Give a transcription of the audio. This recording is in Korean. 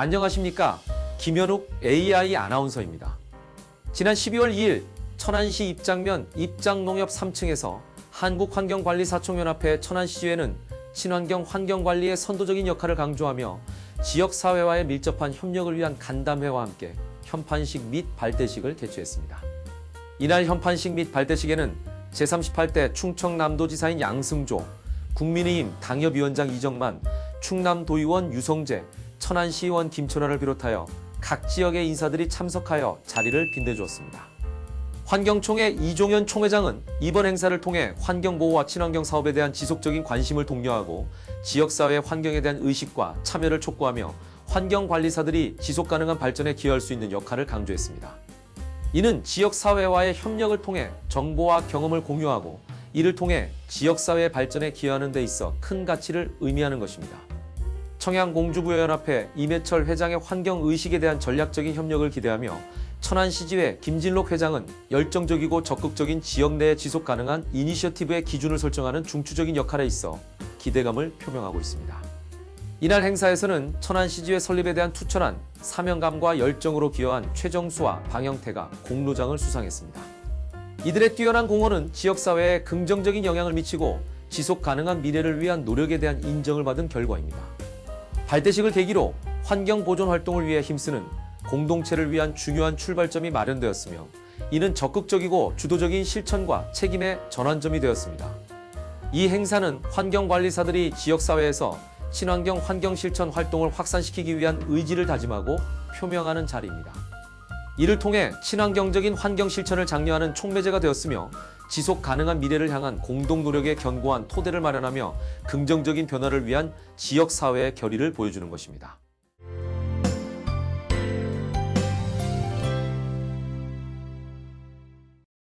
안녕하십니까. 김현욱 AI 아나운서입니다. 지난 12월 2일 천안시 입장면 입장농협 3층에서 한국환경관리사총연합회 천안시의회는 친환경 환경관리의 선도적인 역할을 강조하며 지역사회와의 밀접한 협력을 위한 간담회와 함께 현판식 및 발대식을 개최했습니다. 이날 현판식 및 발대식에는 제38대 충청남도지사인 양승조, 국민의힘 당협위원장 이정만, 충남도의원 유성재, 천안시의원 김천화를 비롯하여 각 지역의 인사들이 참석하여 자리를 빛내주었습니다. 환경총회 이종현 총회장은 이번 행사를 통해 환경보호와 친환경 사업에 대한 지속적인 관심을 독려하고 지역사회 환경에 대한 의식과 참여를 촉구하며 환경관리사들이 지속가능한 발전에 기여할 수 있는 역할을 강조했습니다. 이는 지역사회와의 협력을 통해 정보와 경험을 공유하고 이를 통해 지역사회 발전에 기여하는 데 있어 큰 가치를 의미하는 것입니다. 청양공주부연합회 이매철 회장의 환경의식에 대한 전략적인 협력을 기대하며 천안시지회 김진록 회장은 열정적이고 적극적인 지역 내 지속 가능한 이니셔티브의 기준을 설정하는 중추적인 역할에 있어 기대감을 표명하고 있습니다. 이날 행사에서는 천안시지회 설립에 대한 투철한 사명감과 열정으로 기여한 최정수와 방영태가 공로장을 수상했습니다. 이들의 뛰어난 공헌은 지역사회에 긍정적인 영향을 미치고 지속 가능한 미래를 위한 노력에 대한 인정을 받은 결과입니다. 발대식을 계기로 환경 보존 활동을 위해 힘쓰는 공동체를 위한 중요한 출발점이 마련되었으며 이는 적극적이고 주도적인 실천과 책임의 전환점이 되었습니다. 이 행사는 환경관리사들이 지역사회에서 친환경 환경 실천 활동을 확산시키기 위한 의지를 다짐하고 표명하는 자리입니다. 이를 통해 친환경적인 환경 실천을 장려하는 촉매제가 되었으며 지속 가능한 미래를 향한 공동 노력의 견고한 토대를 마련하며 긍정적인 변화를 위한 지역 사회의 결의를 보여주는 것입니다.